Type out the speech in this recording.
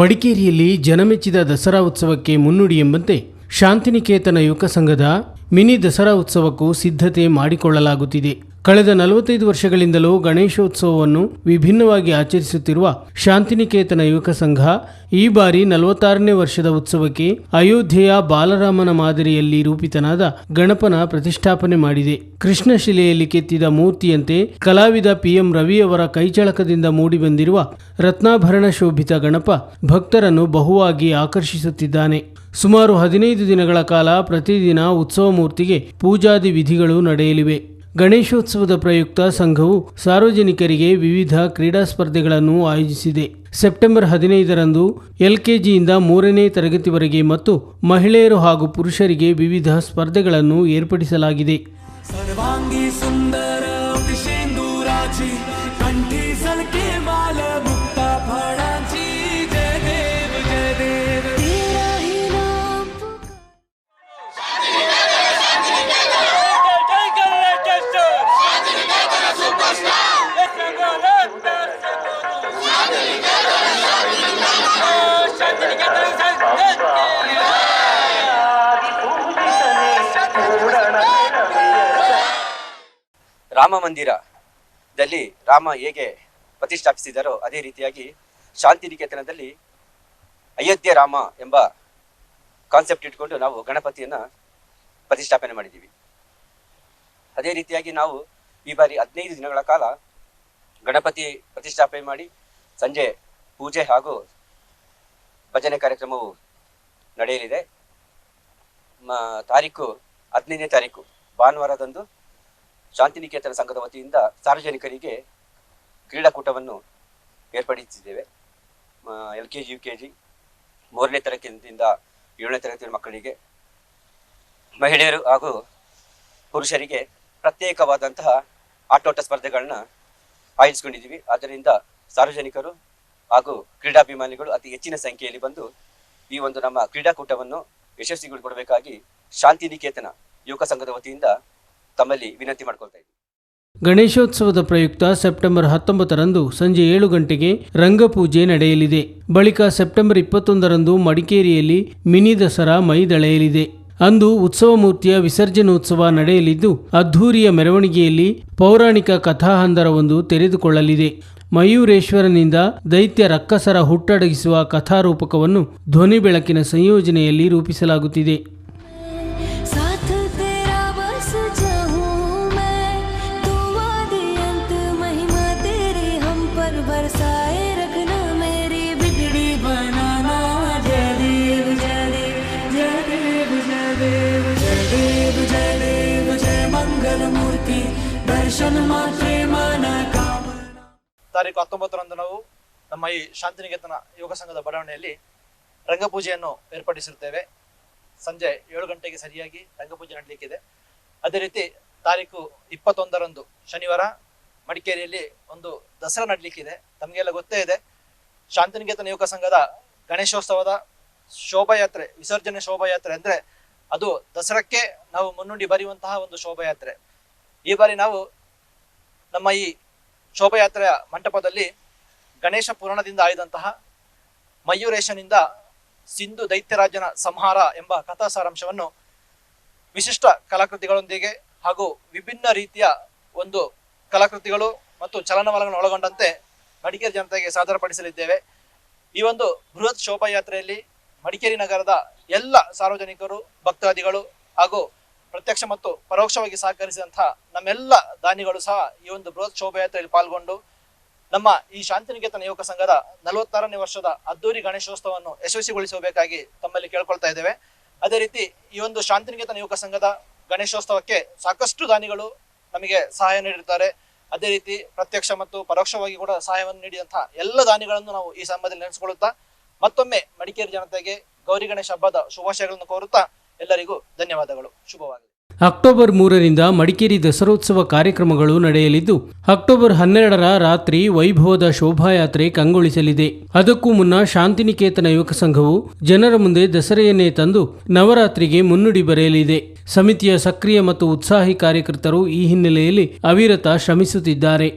ಮಡಿಕೇರಿಯಲ್ಲಿ ಜನಮೆಚ್ಚಿದ ದಸರಾ ಉತ್ಸವಕ್ಕೆ ಮುನ್ನುಡಿ ಎಂಬಂತೆ ಶಾಂತಿನಿಕೇತನ ಯುವಕ ಸಂಘದ ಮಿನಿ ದಸರಾ ಉತ್ಸವಕ್ಕೂ ಸಿದ್ಧತೆ ಮಾಡಿಕೊಳ್ಳಲಾಗುತ್ತಿದೆ. ಕಳೆದ ನಲವತ್ತೈದು ವರ್ಷಗಳಿಂದಲೂ ಗಣೇಶೋತ್ಸವವನ್ನು ವಿಭಿನ್ನವಾಗಿ ಆಚರಿಸುತ್ತಿರುವ ಶಾಂತಿನಿಕೇತನ ಯುವಕ ಸಂಘ ಈ ಬಾರಿ ನಲವತ್ತಾರನೇ ವರ್ಷದ ಉತ್ಸವಕ್ಕೆ ಅಯೋಧ್ಯೆಯ ಬಾಲರಾಮನ ಮಾದರಿಯಲ್ಲಿ ರೂಪಿತನಾದ ಗಣಪನ ಪ್ರತಿಷ್ಠಾಪನೆ ಮಾಡಿದೆ. ಕೃಷ್ಣಶಿಲೆಯಲ್ಲಿ ಕೆತ್ತಿದ ಮೂರ್ತಿಯಂತೆ ಕಲಾವಿದ ಪಿಎಂ ರವಿಯವರ ಕೈಚಳಕದಿಂದ ಮೂಡಿಬಂದಿರುವ ರತ್ನಾಭರಣ ಶೋಭಿತ ಗಣಪ ಭಕ್ತರನ್ನು ಬಹುವಾಗಿ ಆಕರ್ಷಿಸುತ್ತಿದ್ದಾನೆ. ಸುಮಾರು ಹದಿನೈದು ದಿನಗಳ ಕಾಲ ಪ್ರತಿದಿನ ಉತ್ಸವ ಮೂರ್ತಿಗೆ ಪೂಜಾದಿ ವಿಧಿಗಳು ನಡೆಯಲಿವೆ. ಗಣೇಶೋತ್ಸವದ ಪ್ರಯುಕ್ತ ಸಂಘವು ಸಾರ್ವಜನಿಕರಿಗೆ ವಿವಿಧ ಕ್ರೀಡಾ ಸ್ಪರ್ಧೆಗಳನ್ನು ಆಯೋಜಿಸಿದೆ. ಸೆಪ್ಟೆಂಬರ್ ಹದಿನೈದರಂದು ಎಲ್ಕೆಜಿಯಿಂದ ಮೂರನೇ ತರಗತಿವರೆಗೆ ಮತ್ತು ಮಹಿಳೆಯರು ಹಾಗೂ ಪುರುಷರಿಗೆ ವಿವಿಧ ಸ್ಪರ್ಧೆಗಳನ್ನು ಏರ್ಪಡಿಸಲಾಗಿದೆ. ರಾಮ ಮಂದಿರದಲ್ಲಿ ರಾಮ ಹೇಗೆ ಪ್ರತಿಷ್ಠಾಪಿಸಿದರೋ ಅದೇ ರೀತಿಯಾಗಿ ಶಾಂತಿನಿಕೇತನದಲ್ಲಿ ಅಯೋಧ್ಯೆ ರಾಮ ಎಂಬ ಕಾನ್ಸೆಪ್ಟ್ ಇಟ್ಕೊಂಡು ನಾವು ಗಣಪತಿಯನ್ನ ಪ್ರತಿಷ್ಠಾಪನೆ ಮಾಡಿದ್ದೀವಿ. ಅದೇ ರೀತಿಯಾಗಿ ನಾವು ಈ ಬಾರಿ ಹದಿನೈದು ದಿನಗಳ ಕಾಲ ಗಣಪತಿ ಪ್ರತಿಷ್ಠಾಪನೆ ಮಾಡಿ ಸಂಜೆ ಪೂಜೆ ಹಾಗೂ ಭಜನೆ ಕಾರ್ಯಕ್ರಮವು ನಡೆಯಲಿದೆ. ತಾರೀಕು ಹದಿನೈದನೇ ತಾರೀಕು, ಭಾನುವಾರದಂದು ಶಾಂತಿನಿಕೇತನ ಸಂಘದ ವತಿಯಿಂದ ಸಾರ್ವಜನಿಕರಿಗೆ ಕ್ರೀಡಾಕೂಟವನ್ನು ಏರ್ಪಡಿಸಿದ್ದೇವೆ. L K G, U K G ಮೂರನೇ ತರಗತಿಯಿಂದ ಏಳನೇ ತರಗತಿಯ ಮಕ್ಕಳಿಗೆ, ಮಹಿಳೆಯರು ಹಾಗೂ ಪುರುಷರಿಗೆ ಪ್ರತ್ಯೇಕವಾದಂತಹ ಆಟೋಟ ಸ್ಪರ್ಧೆಗಳನ್ನ ಆಯೋಜಿಸ್ಕೊಂಡಿದ್ದೀವಿ. ಆದ್ದರಿಂದ ಸಾರ್ವಜನಿಕರು ಹಾಗೂ ಕ್ರೀಡಾಭಿಮಾನಿಗಳು ಅತಿ ಹೆಚ್ಚಿನ ಸಂಖ್ಯೆಯಲ್ಲಿ ಬಂದು ಈ ಒಂದು ನಮ್ಮ ಕ್ರೀಡಾಕೂಟವನ್ನು ಯಶಸ್ವಿಗೊಳಿಸಬೇಕಾಗಿ ಶಾಂತಿನಿಕೇತನ ಯುವಕ ಸಂಘದ ವತಿಯಿಂದ ತಮ್ಮಲ್ಲಿ ವಿನಂತಿ ಮಾಡ್ಕೊಳ್ತಾ ಇದ್ದೀವಿ ಗಣೇಶೋತ್ಸವದ ಪ್ರಯುಕ್ತ ಸೆಪ್ಟೆಂಬರ್ ಹತ್ತೊಂಬತ್ತರಂದು ಸಂಜೆ ಏಳು ಗಂಟೆಗೆ ರಂಗಪೂಜೆ ನಡೆಯಲಿದೆ. ಬಳಿಕ ಸೆಪ್ಟೆಂಬರ್ ಇಪ್ಪತ್ತೊಂದರಂದು ಮಡಿಕೇರಿಯಲ್ಲಿ ಮಿನಿ ದಸರಾ ಮೈದಳೆಯಲಿದೆ ಅಂದು ಉತ್ಸವ ಮೂರ್ತಿಯ ವಿಸರ್ಜನೋತ್ಸವ ನಡೆಯಲಿದ್ದು, ಅದ್ಧೂರಿಯ ಮೆರವಣಿಗೆಯಲ್ಲಿ ಪೌರಾಣಿಕ ಕಥಾಹಂದರವೊಂದು ತೆರೆದುಕೊಳ್ಳಲಿದೆ. ಮಯೂರೇಶ್ವರನಿಂದ ದೈತ್ಯ ರಕ್ಕಸರ ಹುಟ್ಟಡಗಿಸುವ ಕಥಾರೂಪಕವನ್ನು ಧ್ವನಿ ಬೆಳಕಿನ ಸಂಯೋಜನೆಯಲ್ಲಿ ರೂಪಿಸಲಾಗುತ್ತಿದೆ. ತಾರೀಕು ಹತ್ತೊಂಬತ್ತರಂದು ನಾವು ನಮ್ಮ ಈ ಶಾಂತಿನಿಕೇತನ ಯೋಗ ಸಂಘದ ಬಡಾವಣೆಯಲ್ಲಿ ರಂಗಪೂಜೆಯನ್ನು ಏರ್ಪಡಿಸಿರುತ್ತೇವೆ. ಸಂಜೆ ಏಳು ಗಂಟೆಗೆ ಸರಿಯಾಗಿ ರಂಗಪೂಜೆ ನಡೆಯಲಿಕ್ಕಿದೆ ಅದೇ ರೀತಿ ತಾರೀಕು ಇಪ್ಪತ್ತೊಂದರಂದು ಶನಿವಾರ ಮಡಿಕೇರಿಯಲ್ಲಿ ಒಂದು ದಸರಾ ನಡಲಿಕ್ಕಿದೆ. ತಮಗೆಲ್ಲ ಗೊತ್ತೇ ಇದೆ, ಶಾಂತಿನಿಕೇತನ ಯುವಕ ಸಂಘದ ಗಣೇಶೋತ್ಸವದ ಶೋಭಾಯಾತ್ರೆ, ವಿಸರ್ಜನೆ ಶೋಭಾಯಾತ್ರೆ ಅಂದ್ರೆ ಅದು ದಸರಾಕ್ಕೆ ನಾವು ಮುನ್ನುಡಿ ಬರೆಯುವಂತಹ ಒಂದು ಶೋಭಾಯಾತ್ರೆ. ಈ ಬಾರಿ ನಾವು ನಮ್ಮ ಈ ಶೋಭಾಯಾತ್ರೆಯ ಮಂಟಪದಲ್ಲಿ ಗಣೇಶ ಪುರಾಣದಿಂದ ಆಯ್ದಂತಹ ಮಯೂರೇಶನಿಂದ ಸಿಂಧು ದೈತ್ಯರಾಜನ ಸಂಹಾರ ಎಂಬ ಕಥಾ ಸಾರಾಂಶವನ್ನು ವಿಶಿಷ್ಟ ಕಲಾಕೃತಿಗಳೊಂದಿಗೆ ಹಾಗೂ ವಿಭಿನ್ನ ರೀತಿಯ ಒಂದು ಕಲಾಕೃತಿಗಳು ಮತ್ತು ಚಲನವಲನ ಒಳಗೊಂಡಂತೆ ಮಡಿಕೇರಿ ಜನತೆಗೆ ಸಾದರಪಡಿಸಲಿದ್ದೇವೆ. ಈ ಒಂದು ಬೃಹತ್ ಶೋಭಾಯಾತ್ರೆಯಲ್ಲಿ ಮಡಿಕೇರಿ ನಗರದ ಎಲ್ಲ ಸಾರ್ವಜನಿಕರು, ಭಕ್ತಾದಿಗಳು ಹಾಗೂ ಪ್ರತ್ಯಕ್ಷ ಮತ್ತು ಪರೋಕ್ಷವಾಗಿ ಸಹಕರಿಸಿದಂತಹ ನಮ್ಮೆಲ್ಲ ದಾನಿಗಳು ಸಹ ಈ ಒಂದು ಬೃಹತ್ ಶೋಭಾಯಾತ್ರೆಯಲ್ಲಿ ಪಾಲ್ಗೊಂಡು ನಮ್ಮ ಈ ಶಾಂತಿನಿಕೇತನ ಯುವಕ ಸಂಘದ ನಲವತ್ತಾರನೇ ವರ್ಷದ ಅದ್ದೂರಿ ಗಣೇಶೋತ್ಸವವನ್ನು ಯಶಸ್ವಿಗೊಳಿಸಬೇಕಾಗಿ ತಮ್ಮಲ್ಲಿ ಕೇಳ್ಕೊಳ್ತಾ ಇದ್ದೇವೆ. ಅದೇ ರೀತಿ ಈ ಒಂದು ಶಾಂತಿನಿಕೇತನ ಯುವಕ ಸಂಘದ ಗಣೇಶೋತ್ಸವಕ್ಕೆ ಸಾಕಷ್ಟು ದಾನಿಗಳು ನಮಗೆ ಸಹಾಯ ನೀಡಿರ್ತಾರೆ. ಅದೇ ರೀತಿ ಪ್ರತ್ಯಕ್ಷ ಮತ್ತು ಪರೋಕ್ಷವಾಗಿ ಕೂಡ ಸಹಾಯವನ್ನು ನೀಡಿದಂತಹ ಎಲ್ಲ ದಾನಿಗಳನ್ನು ನಾವು ಈ ಸಂಬಂಧದಲ್ಲಿ ನೆನೆಸಿಕೊಳ್ಳುತ್ತಾ ಮತ್ತೊಮ್ಮೆ ಮಡಿಕೇರಿ ಜನತೆಗೆ ಗೌರಿ ಗಣೇಶ ಹಬ್ಬದ ಶುಭಾಶಯಗಳನ್ನು ಕೋರುತ್ತಾ ಎಲ್ಲರಿಗೂ ಧನ್ಯವಾದಗಳು. ಶುಭವಾಗಲಿ. ಅಕ್ಟೋಬರ್ ಮೂರರಿಂದ ಮಡಿಕೇರಿ ದಸರೋತ್ಸವ ಕಾರ್ಯಕ್ರಮಗಳು ನಡೆಯಲಿದ್ದು, ಅಕ್ಟೋಬರ್ ಹನ್ನೆರಡರ ರಾತ್ರಿ ವೈಭವದ ಶೋಭಾಯಾತ್ರೆ ಕಂಗೊಳಿಸಲಿದೆ. ಅದಕ್ಕೂ ಮುನ್ನ ಶಾಂತಿನಿಕೇತನ ಯುವಕ ಸಂಘವು ಜನರ ಮುಂದೆ ದಸರೆಯನ್ನೇ ತಂದು ನವರಾತ್ರಿಗೆ ಮುನ್ನುಡಿ ಬರೆಯಲಿದೆ. ಸಮಿತಿಯ ಸಕ್ರಿಯ ಮತ್ತು ಉತ್ಸಾಹಿ ಕಾರ್ಯಕರ್ತರು ಈ ಹಿನ್ನೆಲೆಯಲ್ಲಿ ಅವಿರತ ಶ್ರಮಿಸುತ್ತಿದ್ದಾರೆ.